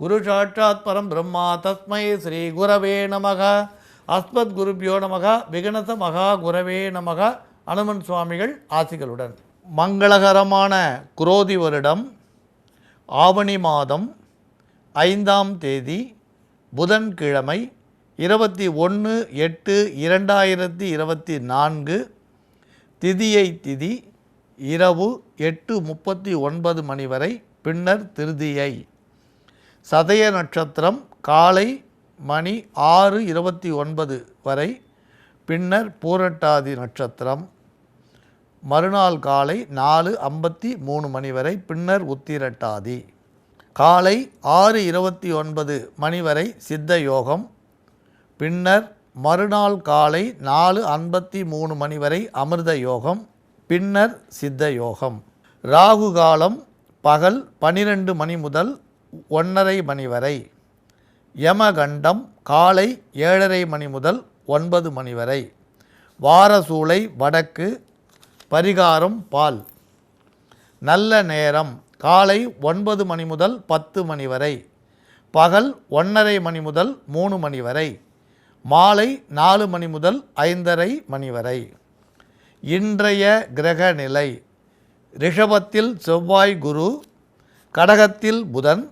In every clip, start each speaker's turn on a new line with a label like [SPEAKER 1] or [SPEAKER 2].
[SPEAKER 1] குரு சாட்சாத் பரம் பிரம்மா தஸ்மை ஸ்ரீ குரவே நமக. அஸ்மத் குருபியோ நமக விகனச மகா குரவே நமக அனுமன் சுவாமிகள் ஆசிகளுடன். மங்களகரமான குரோதி வருடம் ஆவணி மாதம் ஐந்தாம் தேதி புதன்கிழமை இருபத்தி ஒன்று எட்டு இரண்டாயிரத்தி இருபத்தி நான்கு திதியை திதி இரவு எட்டு முப்பத்தி ஒன்பது மணி வரை பின்னர் திருதியை. சதய நட்சத்திரம் காலை மணி ஆறு இருபத்தி ஒன்பது வரை பின்னர் பூரட்டாதி நட்சத்திரம் மறுநாள் காலை நாலு ஐம்பத்தி மூணு மணி வரை பின்னர் உத்திரட்டாதி. காலை ஆறு இருபத்தி ஒன்பது மணி வரை சித்த யோகம் பின்னர் மறுநாள் காலை நாலு ஐம்பத்தி மூணு மணி வரை அமிர்த யோகம் பின்னர் சித்த யோகம். ராகு காலம் பகல் பனிரெண்டு மணி முதல் ஒன்றரை மணி வரை. யமகண்டம் காலை ஏழரை மணி முதல் ஒன்பது மணி வரை. வாரசூளை வடக்கு பரிகாரம் பால். நல்ல நேரம் காலை ஒன்பது மணி முதல் பத்து மணி வரை. பகல் ஒன்றரை மணி முதல் மூணு மணி வரை. மாலை நாலு மணி முதல் ஐந்தரை மணி வரை. இன்றைய கிரக நிலை. ரிஷபத்தில் செவ்வாய் குரு கடகத்தில் புதன்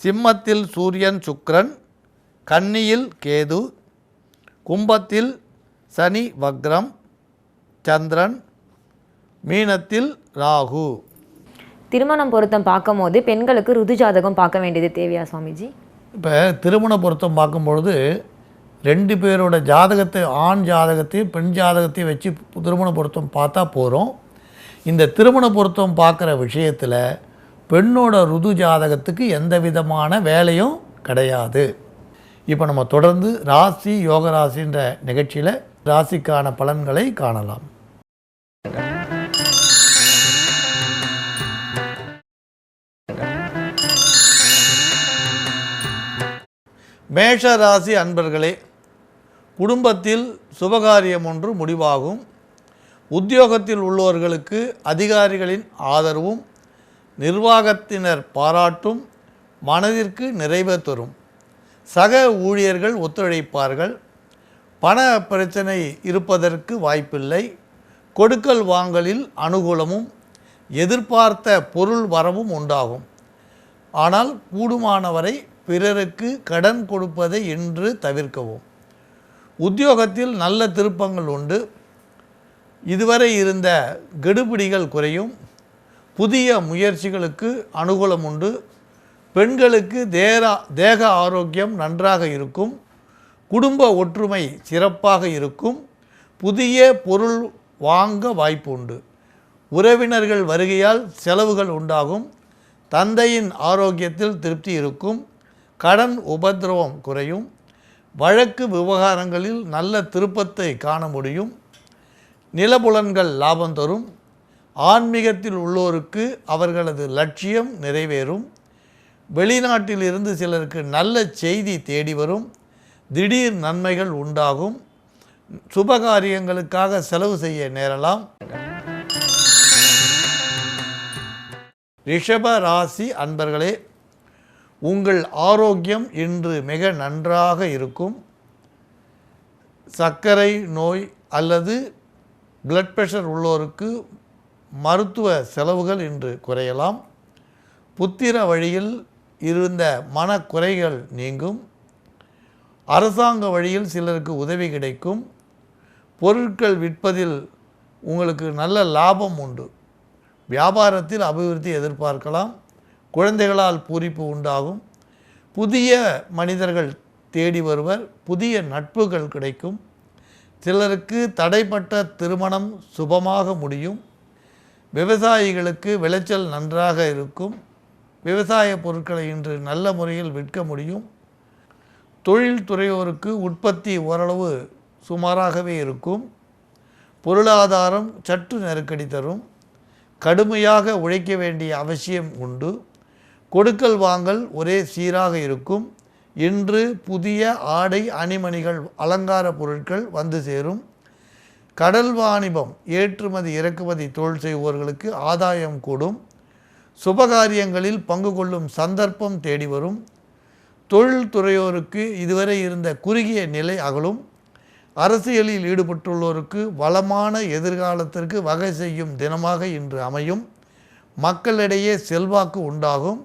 [SPEAKER 1] சிம்மத்தில் சூரியன் சுக்கிரன் கன்னியில் கேது கும்பத்தில் சனி வக்ரம் சந்திரன் மீனத்தில் ராகு.
[SPEAKER 2] திருமணம் பொருத்தம் பார்க்கும்போது பெண்களுக்கு ருது ஜாதகம் பார்க்க வேண்டியது தேவையா சுவாமிஜி?
[SPEAKER 1] இப்போ திருமண பொருத்தம் பார்க்கும்பொழுது ரெண்டு பேரோட ஜாதகத்தை ஆண் ஜாதகத்தையும் பெண் ஜாதகத்தையும் வச்சு திருமண பொருத்தம் பார்த்தா போகிறோம் இந்த திருமண பொருத்தம் பார்க்குற விஷயத்தில் பெண்ணோட ருது ஜாதகத்துக்கு எந்த விதமான வேலையும் கிடையாது. இப்போ நம்ம தொடர்ந்து ராசி யோக ராசின்ற நிகழ்ச்சியில் ராசிக்கான பலன்களை காணலாம். மேஷ ராசி அன்பர்களே குடும்பத்தில் சுபகாரியம் ஒன்று முடிவாகும். உத்தியோகத்தில் உள்ளவர்களுக்கு அதிகாரிகளின் ஆதரவும் நிர்வாகத்தினர் பாராட்டும் மனதிற்கு நிறைவு தரும். சக ஊழியர்கள் ஒத்துழைப்பார்கள். பண பிரச்சனை இருப்பதற்கு வாய்ப்பில்லை. கொடுக்கல் வாங்கலில் அனுகூலமும் எதிர்பார்த்த பொருள் வரவும் உண்டாகும். ஆனால் கூடுமானவரை பிறருக்கு கடன் கொடுப்பதை இன்று தவிர்க்கவும். உத்தியோகத்தில் நல்ல திருப்பங்கள் உண்டு. இதுவரை இருந்த கெடுபிடிகள் குறையும். புதிய முயற்சிகளுக்கு அனுகூலம் உண்டு. பெண்களுக்கு தேரா தேக ஆரோக்கியம் நன்றாக இருக்கும். குடும்ப ஒற்றுமை சிறப்பாக இருக்கும். புதிய பொருள் வாங்க வாய்ப்பு உண்டு. உறவினர்கள் வருகையால் செலவுகள் உண்டாகும். தந்தையின் ஆரோக்கியத்தில் திருப்தி இருக்கும். கடன் உபத்திரவம் குறையும். வழக்கு விவகாரங்களில் நல்ல திருப்பத்தை காண முடியும். நிலபுலன்கள் லாபம் தரும். ஆன்மீகத்தில் உள்ளோருக்கு அவர்களது லட்சியம் நிறைவேறும். வெளிநாட்டில் இருந்து சிலருக்கு நல்ல செய்தி தேடி வரும். திடீர் நன்மைகள் உண்டாகும். சுபகாரியங்களுக்காக செலவு செய்ய நேரலாம். ரிஷப ராசி அன்பர்களே உங்கள் ஆரோக்கியம் இன்று மிக நன்றாக இருக்கும். சர்க்கரை நோய் அல்லது பிளட் ப்ரெஷர் உள்ளோருக்கு மருத்துவ செலவுகள் இன்று குறையலாம். புத்திர வழியில் இருந்த மனக்குறைகள் நீங்கும். அரசாங்க வழியில் சிலருக்கு உதவி கிடைக்கும். பொருட்கள் விற்பதில் உங்களுக்கு நல்ல லாபம் உண்டு. வியாபாரத்தில் அபிவிருத்தி எதிர்பார்க்கலாம். குழந்தைகளால் பூரிப்பு உண்டாகும். புதிய மனிதர்கள் தேடி வருவர். புதிய நட்புகள் கிடைக்கும். சிலருக்கு தடைப்பட்ட திருமணம் சுபமாக முடியும். விவசாயிகளுக்கு விளைச்சல் நன்றாக இருக்கும். விவசாய பொருட்களை இன்று நல்ல முறையில் விற்க முடியும். தொழில் துறையோருக்கு உற்பத்தி ஓரளவு சுமாராகவே இருக்கும். பொருளாதாரம் சற்று நெருக்கடி தரும். கடுமையாக உழைக்க வேண்டிய அவசியம் உண்டு. கொடுக்கல் வாங்கல் ஒரே சீராக இருக்கும். இன்று புதிய ஆடை அணிமணிகள் அலங்கார பொருட்கள் வந்து சேரும். கடல் வாணிபம் ஏற்றுமதி இறக்குமதி தொழில் செய்வோர்களுக்கு ஆதாயம் கூடும். சுபகாரியங்களில் பங்கு கொள்ளும் சந்தர்ப்பம் தேடி வரும். தொழில் துறையோருக்கு இதுவரை இருந்த குறுகிய நிலை அகலும். அரசியலில் ஈடுபட்டுள்ளோருக்கு வளமான எதிர்காலத்திற்கு வகை செய்யும் தினமாக இன்று அமையும். மக்களிடையே செல்வாக்கு உண்டாகும்.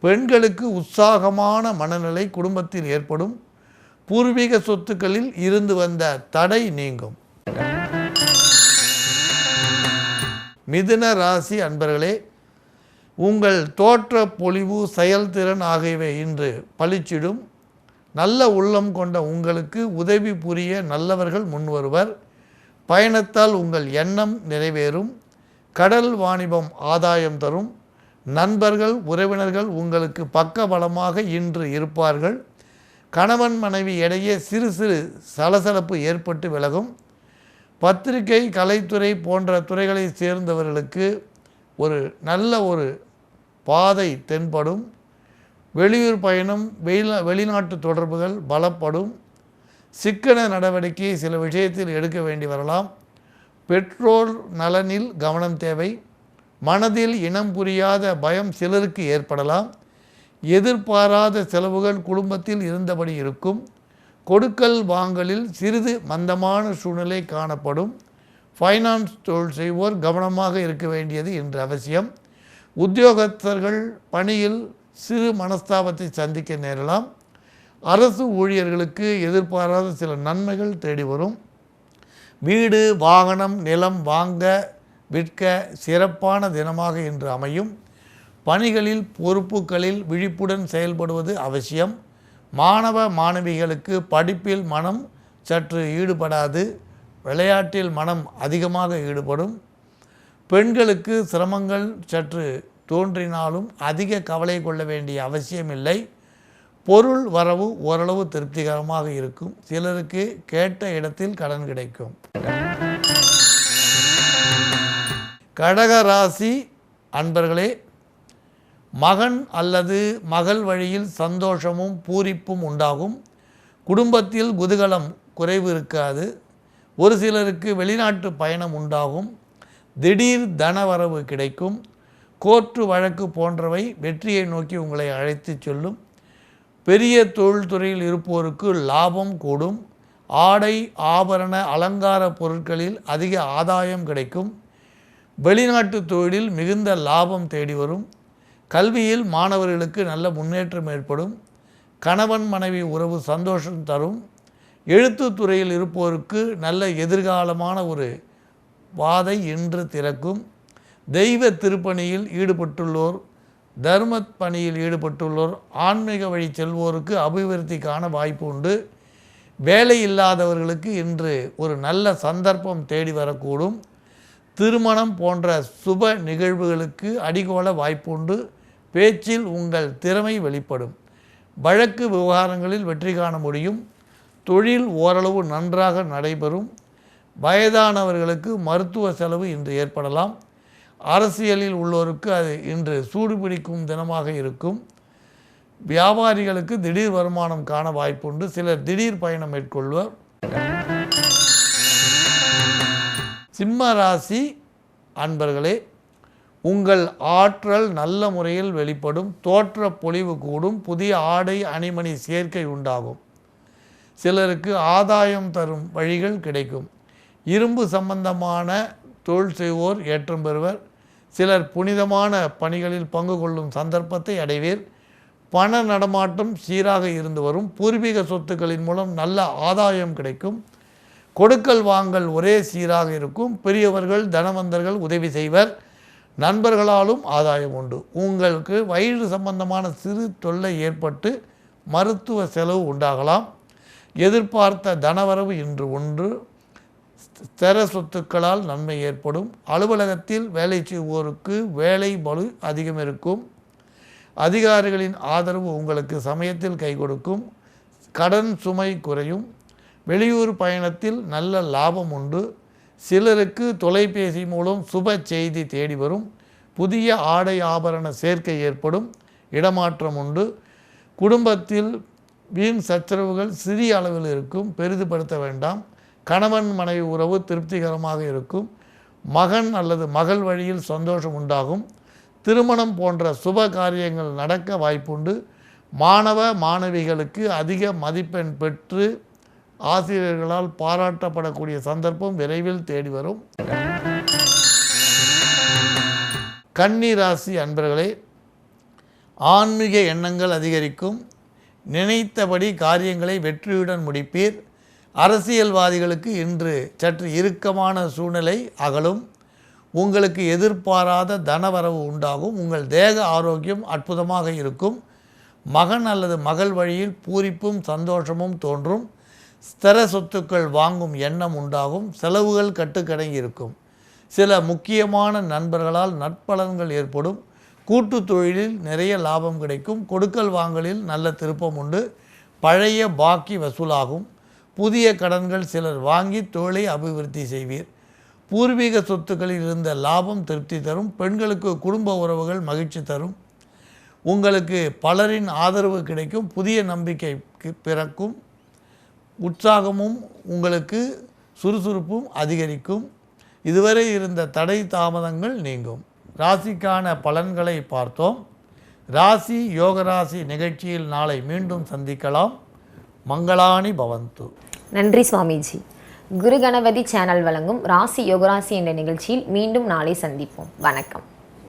[SPEAKER 1] பெண்களுக்கு உற்சாகமான மனநிலை குடும்பத்தில் ஏற்படும். பூர்வீக சொத்துக்களில் இருந்து வந்த தடை நீங்கும். மிதுன ராசி அன்பர்களே உங்கள் தோற்ற பொலிவு செயல்திறன் ஆகியவை இன்று பளிச்சிடும். நல்ல உள்ளம் கொண்ட உங்களுக்கு உதவி புரிய நல்லவர்கள் முன்வருவர். பயணத்தால் உங்கள் எண்ணம் நிறைவேறும். கடல் வாணிபம் ஆதாயம் தரும். நண்பர்கள் உறவினர்கள் உங்களுக்கு பக்கபலமாக இன்று இருப்பார்கள். கணவன் மனைவி இடையே சிறு சிறு சலசலப்பு ஏற்பட்டு விலகும். பத்திரிகை கலைத்துறை போன்ற துறைகளை சேர்ந்தவர்களுக்கு ஒரு நல்ல ஒரு பாதை தென்படும். வெளியூர் பயணம் வெளி வெளிநாட்டு தொடர்புகள் பலப்படும். சிக்கன நடவடிக்கை சில விஷயத்தில் எடுக்க வேண்டி வரலாம். பெற்றோர் நலனில் கவனம் தேவை. மனதில் இனம் புரியாத பயம் சிலருக்கு ஏற்படலாம். எதிர்பாராத செலவுகள் குடும்பத்தில் இருந்தபடி இருக்கும். கொடுக்கல் வாங்கலில் சிறிது மந்தமான சூழ்நிலை காணப்படும். ஃபைனான்ஸ் தொழில் செய்வோர் கவனமாக இருக்க வேண்டியது இன்று அவசியம். உத்தியோகத்தர்கள் பணியில் சிறு மனஸ்தாபத்தை சந்திக்க நேரலாம். அரசு ஊழியர்களுக்கு எதிர்பாராத சில நன்மைகள் தேடி வரும். வீடு வாகனம் நிலம் வாங்க விற்க சிறப்பான தினமாக இன்று அமையும். பணிகளில் பொறுப்புகளில் விழிப்புடன் செயல்படுவது அவசியம். மாணவ மாணவிகளுக்கு படிப்பில் மனம் சற்று ஈடுபடாது விளையாட்டில் மனம் அதிகமாக ஈடுபடும். பெண்களுக்கு சிரமங்கள் சற்று தோன்றினாலும் அதிக கவலை கொள்ள வேண்டிய அவசியமில்லை. பொருள் வரவு ஓரளவு திருப்திகரமாக இருக்கும். சிலருக்கு கேட்ட இடத்தில் கடன் கிடைக்கும். கடகராசி அன்பர்களே மகன் அல்லது மகள் வழியில் சந்தோஷமும் பூரிப்பும் உண்டாகும். குடும்பத்தில் குதகலம் குறைவு இருக்காது. ஒரு சிலருக்கு வெளிநாட்டு பயணம் உண்டாகும். திடீர் தனவரவு கிடைக்கும். கோர்ட்டு வழக்கு போன்றவை வெற்றியை நோக்கி உங்களை அழைத்து செல்லும். பெரிய தொழில்துறையில் இருப்போருக்கு லாபம் கூடும். ஆடை ஆபரண அலங்கார பொருட்களில் அதிக ஆதாயம் கிடைக்கும். வெளிநாட்டு தொழிலில் மிகுந்த லாபம் தேடி வரும். கல்வியில் மாணவர்களுக்கு நல்ல முன்னேற்றம் ஏற்படும் கணவன் மனைவி உறவு சந்தோஷம் தரும் எழுத்து துறையில் இருப்போருக்கு நல்ல எதிர்காலமான ஒரு வாதை இன்று திறக்கும். தெய்வ திருப்பணியில் ஈடுபட்டுள்ளோர் தர்ம பணியில் ஈடுபட்டுள்ளோர் ஆன்மீக வழி செல்வோருக்கு அபிவிருத்திக்கான வாய்ப்பு உண்டு. வேலை இல்லாதவர்களுக்கு இன்று ஒரு நல்ல சந்தர்ப்பம் தேடி வரக்கூடும். திருமணம் போன்ற சுப நிகழ்வுகளுக்கு அடிகோல வாய்ப்புண்டு பேச்சில் உங்கள் திறமை வெளிப்படும். வழக்கு விவகாரங்களில் வெற்றி காண முடியும். தொழில் ஓரளவு நன்றாக நடைபெறும். வயதானவர்களுக்கு மருத்துவ செலவு இன்று ஏற்படலாம். அரசியலில் உள்ளோருக்கு அது இன்று சூடுபிடிக்கும் தினமாக இருக்கும். வியாபாரிகளுக்கு திடீர் வருமானம் காண வாய்ப்புண்டு. சிலர் திடீர் பயணம் மேற்கொள்வர். சிம்ம ராசி அன்பர்களே உங்கள் ஆற்றல் நல்ல முறையில் வெளிப்படும் தோற்ற பொலிவு கூடும் புதிய ஆடை அணிமணி சேர்க்கை உண்டாகும். சிலருக்கு ஆதாயம் தரும் வழிகள் கிடைக்கும். இரும்பு சம்பந்தமான தொழில் செய்வோர் ஏற்றம் பெறுவர். சிலர் புனிதமான பணிகளில் பங்கு கொள்ளும் சந்தர்ப்பத்தை அடைவீர். பண நடமாட்டம் சீராக இருந்து வரும். பூர்வீக சொத்துக்களின் மூலம் நல்ல ஆதாயம் கிடைக்கும். கொடுக்கல் வாங்கல் ஒரே சீராக இருக்கும். பெரியவர்கள் தனவந்தர்கள் உதவி செய்வர். நண்பர்களாலும் ஆதாயம் உண்டு. உங்களுக்கு வயிறு சம்பந்தமான சிறு தொல்லை ஏற்பட்டு மருத்துவ செலவு உண்டாகலாம். எதிர்பார்த்த தனவரவு இன்று ஒன்று. ஸ்திர சொத்துக்களால் நன்மை ஏற்படும். அலுவலகத்தில் வேலை செய்வோருக்கு வேலை பலு அதிகம் இருக்கும். அதிகாரிகளின் ஆதரவு உங்களுக்கு சமயத்தில் கை கொடுக்கும். கடன் சுமை குறையும். வெளியூர் பயணத்தில் நல்ல லாபம் உண்டு. சிலருக்கு தொலைபேசி மூலம் சுப செய்தி தேடி வரும். புதிய ஆடை ஆபரண சேர்க்கை ஏற்படும். இடமாற்றம் உண்டு. குடும்பத்தில் வீண் சச்சரவுகள் சிறிய அளவில் இருக்கும். பெரிதுபடுத்த வேண்டாம். கணவன் மனைவி உறவு திருப்திகரமாக இருக்கும். மகன் அல்லது மகள் வழியில் சந்தோஷம் உண்டாகும். திருமணம் போன்ற சுப காரியங்கள் நடக்க வாய்ப்புண்டு. மாணவ மாணவிகளுக்கு அதிக மதிப்பெண் பெற்று ஆசிரியர்களால் பாராட்டப்படக்கூடிய சந்தர்ப்பம் விரைவில் தேடி வரும். கன்னி ராசி அன்பர்களே ஆன்மீக எண்ணங்கள் அதிகரிக்கும். நினைத்தபடி காரியங்களை வெற்றியுடன் முடிப்பீர். அரசியல்வாதிகளுக்கு இன்று சற்று இறுக்கமான சூழ்நிலை அகலும். உங்களுக்கு எதிர்பாராத தனவரவு உண்டாகும். உங்கள் தேக ஆரோக்கியம் அற்புதமாக இருக்கும். மகன் அல்லது மகள் வழியில் பூரிப்பும் சந்தோஷமும் தோன்றும். ஸ்திர சொத்துக்கள் வாங்கும் எண்ணம் உண்டாகும் செலவுகள் கட்டுக்கடங்கி இருக்கும். சில முக்கியமான நண்பர்களால் நற்பலன்கள் ஏற்படும். கூட்டு தொழிலில் நிறைய லாபம் கிடைக்கும். கொடுக்கல் வாங்கலில் நல்ல திருப்பம் உண்டு. பழைய பாக்கி வசூலாகும். புதிய கடன்கள் சிலர் வாங்கி தொழிலை அபிவிருத்தி செய்வீர். பூர்வீக சொத்துக்களில் இருந்த லாபம் திருப்தி தரும். பெண்களுக்கு குடும்ப உறவுகள் மகிழ்ச்சி தரும். உங்களுக்கு பலரின் ஆதரவு கிடைக்கும். புதிய நம்பிக்கை பிறக்கும். உற்சாகமும் உங்களுக்கு சுறுசுறுப்பும் அதிகரிக்கும். இதுவரை இருந்த தடை தாமதங்கள் நீங்கும். ராசிக்கான பலன்களை பார்த்தோம். ராசி யோகராசி நிகழ்ச்சியில் நாளை மீண்டும் சந்திக்கலாம். மங்களானி பவந்து.
[SPEAKER 2] நன்றி சுவாமிஜி. குரு கணபதி சேனல் வழங்கும் ராசி யோகராசி என்ற நிகழ்ச்சியில் மீண்டும் நாளை சந்திப்போம். வணக்கம்.